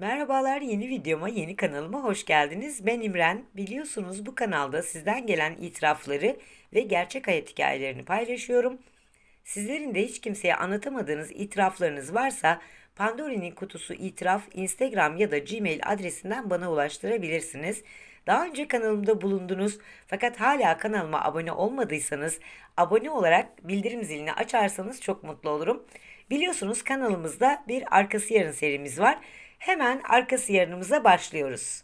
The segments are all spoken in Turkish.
Merhabalar yeni videoma, yeni kanalıma hoş geldiniz. Ben İmren. Biliyorsunuz bu kanalda sizden gelen itirafları ve gerçek hayat hikayelerini paylaşıyorum. Sizlerin de hiç kimseye anlatamadığınız itiraflarınız varsa Pandora'nın kutusu itiraf Instagram ya da Gmail adresinden bana ulaştırabilirsiniz. Daha önce kanalımda bulundunuz fakat hala kanalıma abone olmadıysanız abone olarak bildirim zilini açarsanız çok mutlu olurum. Biliyorsunuz kanalımızda bir arkası yarın serimiz var. Hemen arkası yarınımıza başlıyoruz.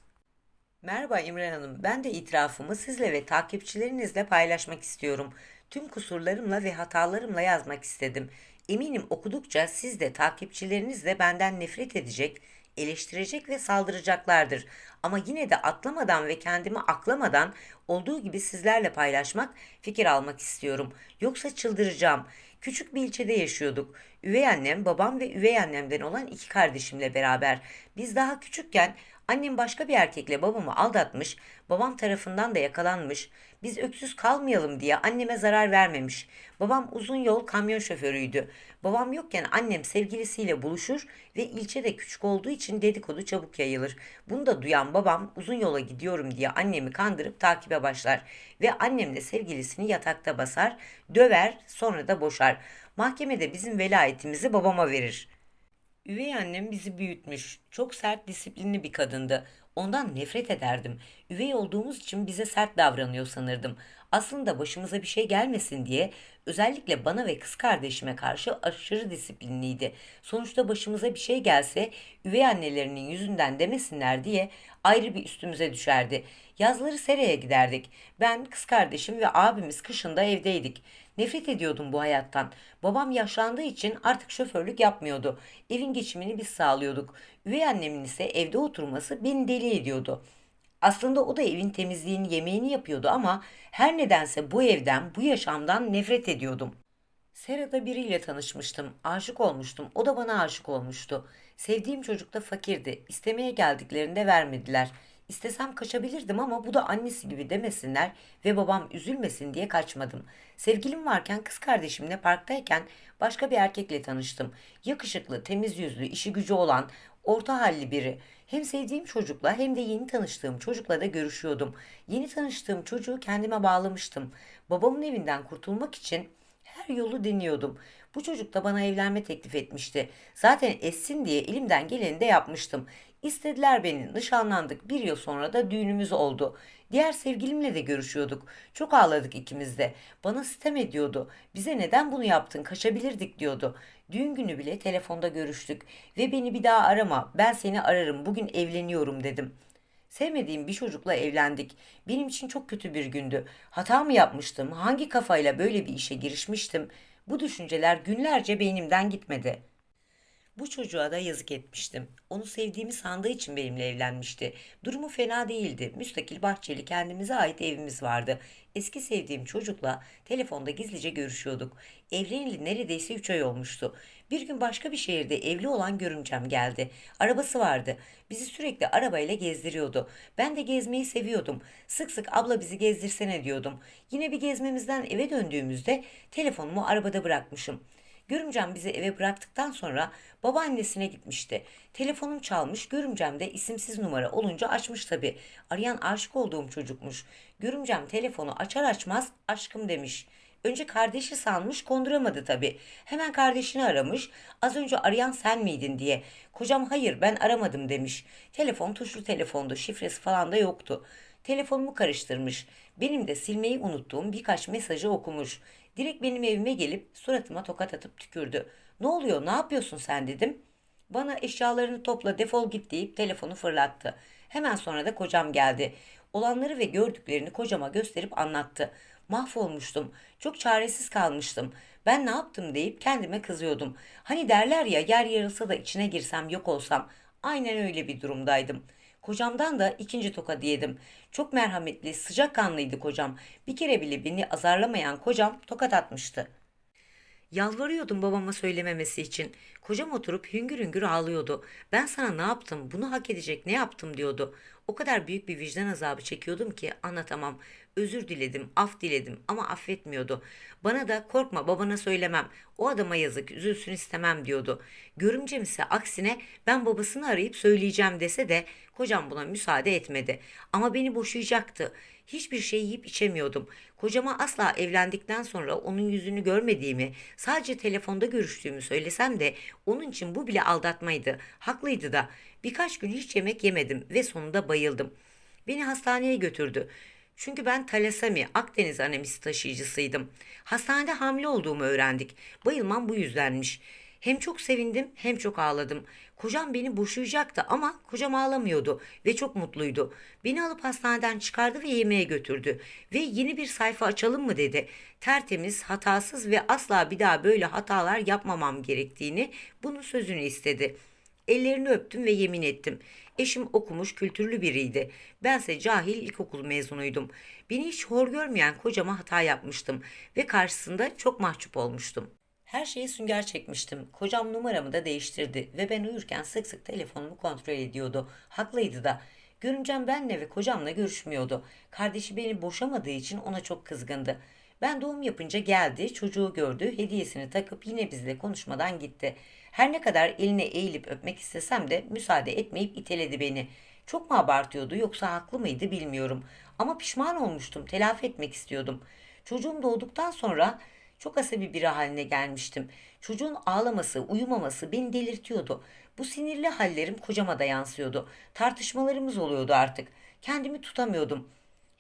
Merhaba İmran Hanım. Ben de itirafımı sizle ve takipçilerinizle paylaşmak istiyorum. Tüm kusurlarımla ve hatalarımla yazmak istedim. Eminim okudukça siz de takipçileriniz de benden nefret edecek, eleştirecek ve saldıracaklardır. Ama yine de atlamadan ve kendimi aklamadan olduğu gibi sizlerle paylaşmak, fikir almak istiyorum. Yoksa çıldıracağım. Küçük bir ilçede yaşıyorduk. Üvey annem, babam ve üvey annemden olan iki kardeşimle beraber. Biz daha küçükken annem başka bir erkekle babamı aldatmış, babam tarafından da yakalanmış. Biz öksüz kalmayalım diye anneme zarar vermemiş. Babam uzun yol kamyon şoförüydü. Babam yokken annem sevgilisiyle buluşur ve ilçe de küçük olduğu için dedikodu çabuk yayılır. Bunu da duyan babam uzun yola gidiyorum diye annemi kandırıp takibe başlar ve annem de sevgilisini yatakta basar, döver, sonra da boşar. Mahkemede bizim velayetimizi babama verir. Üvey annem bizi büyütmüş. Çok sert, disiplinli bir kadındı. Ondan nefret ederdim. Üvey olduğumuz için bize sert davranıyor sanırdım. Aslında başımıza bir şey gelmesin diye özellikle bana ve kız kardeşime karşı aşırı disiplinliydi. Sonuçta başımıza bir şey gelse üvey annelerinin yüzünden demesinler diye ayrı bir üstümüze düşerdi. Yazları seraya giderdik. Ben, kız kardeşim ve abimiz kışında evdeydik. Nefret ediyordum bu hayattan. Babam yaşlandığı için artık şoförlük yapmıyordu. Evin geçimini biz sağlıyorduk. Üvey annemin ise evde oturması beni deli ediyordu. Aslında o da evin temizliğini, yemeğini yapıyordu ama her nedense bu evden, bu yaşamdan nefret ediyordum. Serada biriyle tanışmıştım. Aşık olmuştum. O da bana aşık olmuştu. Sevdiğim çocuk da fakirdi. İstemeye geldiklerinde vermediler. İstesem kaçabilirdim ama bu da annesi gibi demesinler ve babam üzülmesin diye kaçmadım. Sevgilim varken kız kardeşimle parktayken başka bir erkekle tanıştım. Yakışıklı, temiz yüzlü, işi gücü olan, orta halli biri. Hem sevdiğim çocukla hem de yeni tanıştığım çocukla da görüşüyordum. Yeni tanıştığım çocuğu kendime bağlamıştım. Babamın evinden kurtulmak için her yolu deniyordum. Bu çocuk da bana evlenme teklif etmişti. Zaten etsin diye elimden geleni de yapmıştım. İstediler beni. Nişanlandık. Bir yıl sonra da düğünümüz oldu. Diğer sevgilimle de görüşüyorduk. Çok ağladık ikimiz de. Bana sitem ediyordu. Bize neden bunu yaptın? Kaçabilirdik diyordu. Düğün günü bile telefonda görüştük ve beni bir daha arama. Ben seni ararım. Bugün evleniyorum dedim. Sevmediğim bir çocukla evlendik. Benim için çok kötü bir gündü. Hata mı yapmıştım? Hangi kafayla böyle bir işe girişmiştim? Bu düşünceler günlerce beynimden gitmedi. Bu çocuğa da yazık etmiştim. Onu sevdiğimi sandığı için benimle evlenmişti. Durumu fena değildi. Müstakil bahçeli kendimize ait evimiz vardı. Eski sevdiğim çocukla telefonda gizlice görüşüyorduk. Evleneli neredeyse 3 ay olmuştu. Bir gün başka bir şehirde evli olan görümcem geldi. Arabası vardı. Bizi sürekli arabayla gezdiriyordu. Ben de gezmeyi seviyordum. Sık sık abla bizi gezdirsene diyordum. Yine bir gezmemizden eve döndüğümüzde telefonumu arabada bırakmışım. Görümcem bizi eve bıraktıktan sonra babaannesine gitmişti. Telefonum çalmış, görümcem de isimsiz numara olunca açmış tabii. Arayan aşık olduğum çocukmuş. Görümcem telefonu açar açmaz aşkım demiş. Önce kardeşi sanmış konduramadı tabii. Hemen kardeşini aramış. Az önce arayan sen miydin diye. Kocam hayır ben aramadım demiş. Telefon tuşlu telefondu şifresi falan da yoktu. Telefonumu karıştırmış. Benim de silmeyi unuttuğum birkaç mesajı okumuş. Direkt benim evime gelip suratıma tokat atıp tükürdü. Ne oluyor ne yapıyorsun sen dedim. Bana eşyalarını topla defol git deyip telefonu fırlattı. Hemen sonra da kocam geldi. Olanları ve gördüklerini kocama gösterip anlattı. Mahvolmuştum. Çok çaresiz kalmıştım. Ben ne yaptım deyip kendime kızıyordum. Hani derler ya yer yarılsa da içine girsem yok olsam. Aynen öyle bir durumdaydım. Kocamdan da ikinci toka yedim. Çok merhametli, sıcakkanlıydı kocam. Bir kere bile beni azarlamayan kocam tokat atmıştı. Yalvarıyordum babama söylememesi için. Kocam oturup hüngür hüngür ağlıyordu. Ben sana ne yaptım, bunu hak edecek ne yaptım diyordu. O kadar büyük bir vicdan azabı çekiyordum ki anlatamam. Özür diledim, af diledim ama affetmiyordu. Bana da korkma babana söylemem. O adama yazık, üzülsün istemem diyordu. Görümcem ise aksine ben babasını arayıp söyleyeceğim dese de kocam buna müsaade etmedi. Ama beni boşayacaktı. Hiçbir şey yiyip içemiyordum. Kocama asla evlendikten sonra onun yüzünü görmediğimi, sadece telefonda görüştüğümü söylesem de onun için bu bile aldatmaydı. Haklıydı da. Birkaç gün hiç yemek yemedim ve sonunda bayıldım. Beni hastaneye götürdü. Çünkü ben talasemi, Akdeniz anemisi taşıyıcısıydım. Hastanede hamile olduğumu öğrendik. Bayılmam bu yüzdenmiş. Hem çok sevindim hem çok ağladım. Kocam beni boşayacaktı ama kocam ağlamıyordu ve çok mutluydu. Beni alıp hastaneden çıkardı ve yemeğe götürdü. Ve yeni bir sayfa açalım mı dedi. Tertemiz, hatasız ve asla bir daha böyle hatalar yapmamam gerektiğini, bunun sözünü istedi. Ellerini öptüm ve yemin ettim. Eşim okumuş, kültürlü biriydi. Bense cahil ilkokul mezunuydum. Beni hiç hor görmeyen kocama hata yapmıştım ve karşısında çok mahcup olmuştum. Her şeyi sünger çekmiştim. Kocam numaramı da değiştirdi ve ben uyurken sık sık telefonumu kontrol ediyordu. Haklıydı da. Görümcem benle ve kocamla görüşmüyordu. Kardeşi beni boşamadığı için ona çok kızgındı. Ben doğum yapınca geldi, çocuğu gördü, hediyesini takıp yine bizle konuşmadan gitti. Her ne kadar eline eğilip öpmek istesem de müsaade etmeyip iteledi beni. Çok mu abartıyordu yoksa haklı mıydı bilmiyorum. Ama pişman olmuştum, telafi etmek istiyordum. Çocuğum doğduktan sonra çok asabi biri haline gelmiştim. Çocuğun ağlaması, uyumaması beni delirtiyordu. Bu sinirli hallerim kocama da yansıyordu. Tartışmalarımız oluyordu artık. Kendimi tutamıyordum.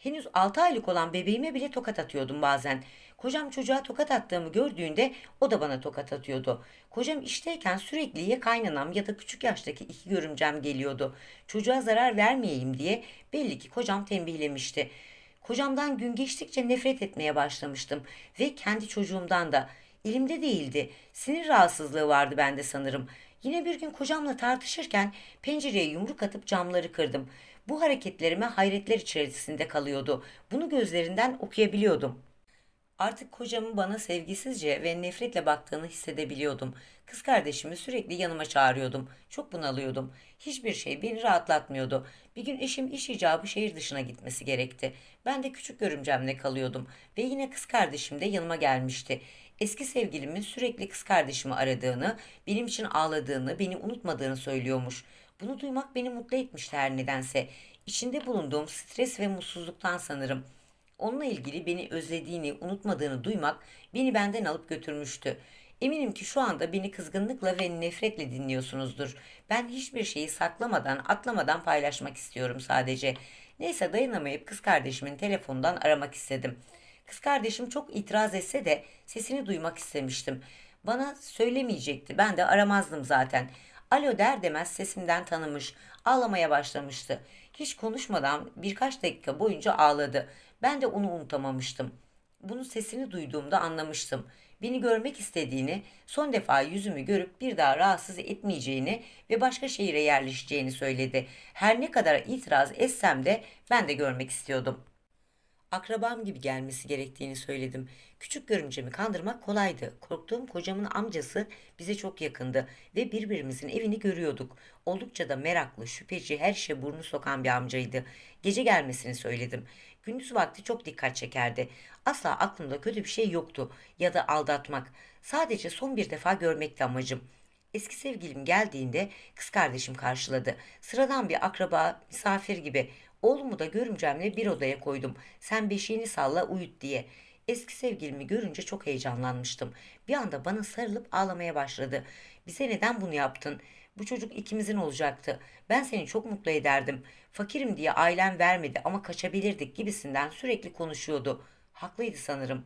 Henüz 6 aylık olan bebeğime bile tokat atıyordum bazen. Kocam çocuğa tokat attığımı gördüğünde o da bana tokat atıyordu. Kocam işteyken sürekli ya kaynanam ya da küçük yaştaki iki görümcem geliyordu. Çocuğa zarar vermeyeyim diye belli ki kocam tembihlemişti. Kocamdan gün geçtikçe nefret etmeye başlamıştım ve kendi çocuğumdan da. Elimde değildi. Sinir rahatsızlığı vardı bende sanırım. Yine bir gün kocamla tartışırken pencereye yumruk atıp camları kırdım. Bu hareketlerime hayretler içerisinde kalıyordu. Bunu gözlerinden okuyabiliyordum. Artık kocamın bana sevgisizce ve nefretle baktığını hissedebiliyordum. Kız kardeşimi sürekli yanıma çağırıyordum. Çok bunalıyordum. Hiçbir şey beni rahatlatmıyordu. Bir gün eşim iş icabı şehir dışına gitmesi gerekti. Ben de küçük görümcemle kalıyordum ve yine kız kardeşim de yanıma gelmişti. Eski sevgilimin sürekli kız kardeşimi aradığını, benim için ağladığını, beni unutmadığını söylüyormuş. Bunu duymak beni mutlu etmişti her nedense. İçinde bulunduğum stres ve mutsuzluktan sanırım. Onunla ilgili beni özlediğini, unutmadığını duymak beni benden alıp götürmüştü. Eminim ki şu anda beni kızgınlıkla ve nefretle dinliyorsunuzdur. Ben hiçbir şeyi saklamadan, atlamadan paylaşmak istiyorum sadece. Neyse dayanamayıp kız kardeşimin telefonundan aramak istedim. Kız kardeşim çok itiraz etse de sesini duymak istemiştim. Bana söylemeyecekti. Ben de aramazdım zaten. Alo der demez sesimden tanımış. Ağlamaya başlamıştı. Hiç konuşmadan birkaç dakika boyunca ağladı. Ben de onu unutamamıştım. Bunun sesini duyduğumda anlamıştım. Beni görmek istediğini, son defa yüzümü görüp bir daha rahatsız etmeyeceğini ve başka şehire yerleşeceğini söyledi. Her ne kadar itiraz etsem de ben de görmek istiyordum. Akrabam gibi gelmesi gerektiğini söyledim. Küçük görümcemi kandırmak kolaydı. Korktuğum kocamın amcası bize çok yakındı ve birbirimizin evini görüyorduk. Oldukça da meraklı, şüpheci, her şeye burnu sokan bir amcaydı. Gece gelmesini söyledim. Gündüz vakti çok dikkat çekerdi. Asla aklımda kötü bir şey yoktu ya da aldatmak. Sadece son bir defa görmekti amacım. Eski sevgilim geldiğinde kız kardeşim karşıladı. Sıradan bir akraba, misafir gibi. Oğlumu da görümcemle bir odaya koydum. Sen beşiğini salla uyut diye. Eski sevgilimi görünce çok heyecanlanmıştım. Bir anda bana sarılıp ağlamaya başladı. Bize neden bunu yaptın? Bu çocuk ikimizin olacaktı. Ben seni çok mutlu ederdim. Fakirim diye ailem vermedi ama kaçabilirdik gibisinden sürekli konuşuyordu. Haklıydı sanırım.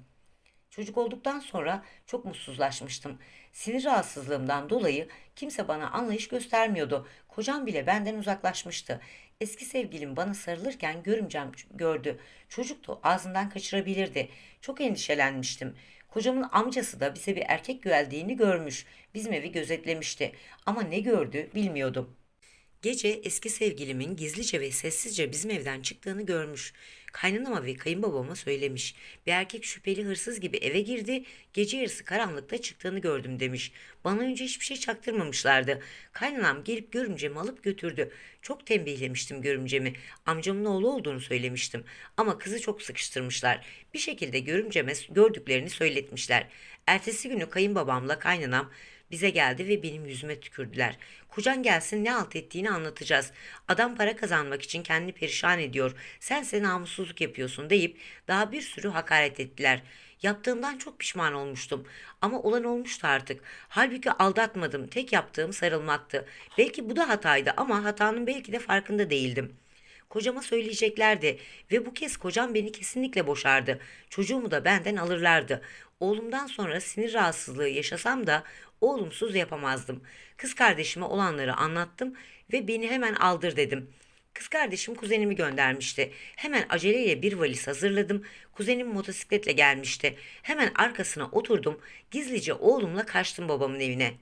Çocuk olduktan sonra çok mutsuzlaşmıştım. Sinir rahatsızlığımdan dolayı kimse bana anlayış göstermiyordu. Kocam bile benden uzaklaşmıştı. Eski sevgilim bana sarılırken görümcem gördü. Çocuktu ağzından kaçırabilirdi. Çok endişelenmiştim. Kocamın amcası da bize bir erkek geldiğini görmüş. Bizim evi gözetlemişti. Ama ne gördü bilmiyordum. Gece eski sevgilimin gizlice ve sessizce bizim evden çıktığını görmüş. Kaynanama ve kayınbabama söylemiş. Bir erkek şüpheli hırsız gibi eve girdi, gece yarısı karanlıkta çıktığını gördüm demiş. Bana önce hiçbir şey çaktırmamışlardı. Kaynanam gelip görümcemi alıp götürdü. Çok tembihlemiştim görümcemi. Amcamın oğlu olduğunu söylemiştim. Ama kızı çok sıkıştırmışlar. Bir şekilde görümceme gördüklerini söyletmişler. Ertesi günü kayınbabamla kaynanam bize geldi ve benim yüzüme tükürdüler. Kocan gelsin ne alt ettiğini anlatacağız. Adam para kazanmak için kendini perişan ediyor. Sense namussuzluk yapıyorsun deyip daha bir sürü hakaret ettiler. Yaptığımdan çok pişman olmuştum. Ama olan olmuştu artık. Halbuki aldatmadım. Tek yaptığım sarılmaktı. Belki bu da hataydı ama hatanın belki de farkında değildim. Kocama söyleyeceklerdi ve bu kez kocam beni kesinlikle boşardı. Çocuğumu da benden alırlardı. Oğlumdan sonra sinir rahatsızlığı yaşasam da oğlumsuz yapamazdım. Kız kardeşime olanları anlattım ve beni hemen aldır dedim. Kız kardeşim kuzenimi göndermişti. Hemen aceleyle bir valiz hazırladım. Kuzenim motosikletle gelmişti. Hemen arkasına oturdum. Gizlice oğlumla kaçtım babamın evine.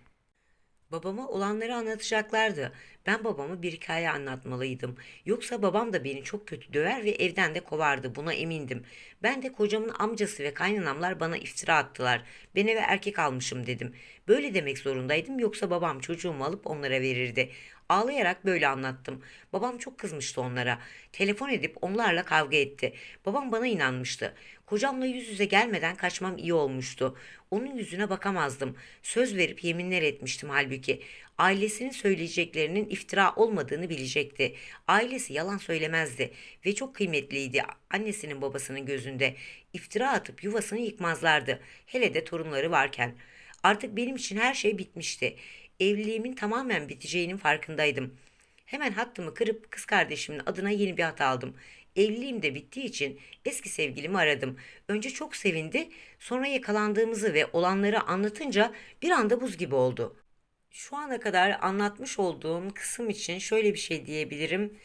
Babama olanları anlatacaklardı. Ben babama bir hikaye anlatmalıydım. Yoksa babam da beni çok kötü döver ve evden de kovardı. Buna emindim. Ben de kocamın amcası ve kaynanamlar bana iftira attılar. Ben eve erkek almışım dedim. Böyle demek zorundaydım yoksa babam çocuğumu alıp onlara verirdi. Ağlayarak böyle anlattım. Babam çok kızmıştı onlara. Telefon edip onlarla kavga etti. Babam bana inanmıştı. Kocamla yüz yüze gelmeden kaçmam iyi olmuştu. Onun yüzüne bakamazdım. Söz verip yeminler etmiştim halbuki. Ailesinin söyleyeceklerinin iftira olmadığını bilecekti. Ailesi yalan söylemezdi ve çok kıymetliydi annesinin babasının gözünde. İftira atıp yuvasını yıkmazlardı. Hele de torunları varken. Artık benim için her şey bitmişti. Evliliğimin tamamen biteceğinin farkındaydım. Hemen hattımı kırıp kız kardeşimin adına yeni bir hat aldım. Evliliğim de bittiği için eski sevgilimi aradım. Önce çok sevindi, sonra yakalandığımızı ve olanları anlatınca bir anda buz gibi oldu. Şu ana kadar anlatmış olduğum kısım için şöyle bir şey diyebilirim.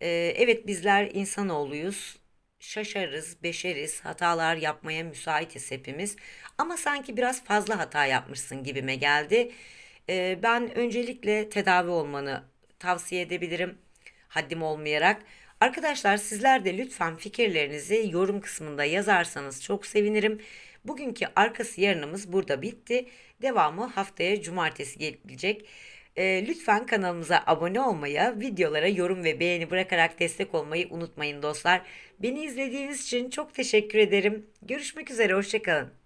Ee, evet bizler insanoğluyuz. Şaşarız, beşeriz, hatalar yapmaya müsaitiz hepimiz. Ama sanki biraz fazla hata yapmışsın gibime geldi. Ee, ben öncelikle tedavi olmanı tavsiye edebilirim. Haddim olmayarak. Arkadaşlar sizler de lütfen fikirlerinizi yorum kısmında yazarsanız çok sevinirim. Bugünkü arkası yarınımız burada bitti. Devamı haftaya cumartesi gelecek. Ee, lütfen kanalımıza abone olmayı, videolara yorum ve beğeni bırakarak destek olmayı unutmayın dostlar. Beni izlediğiniz için çok teşekkür ederim. Görüşmek üzere, hoşçakalın.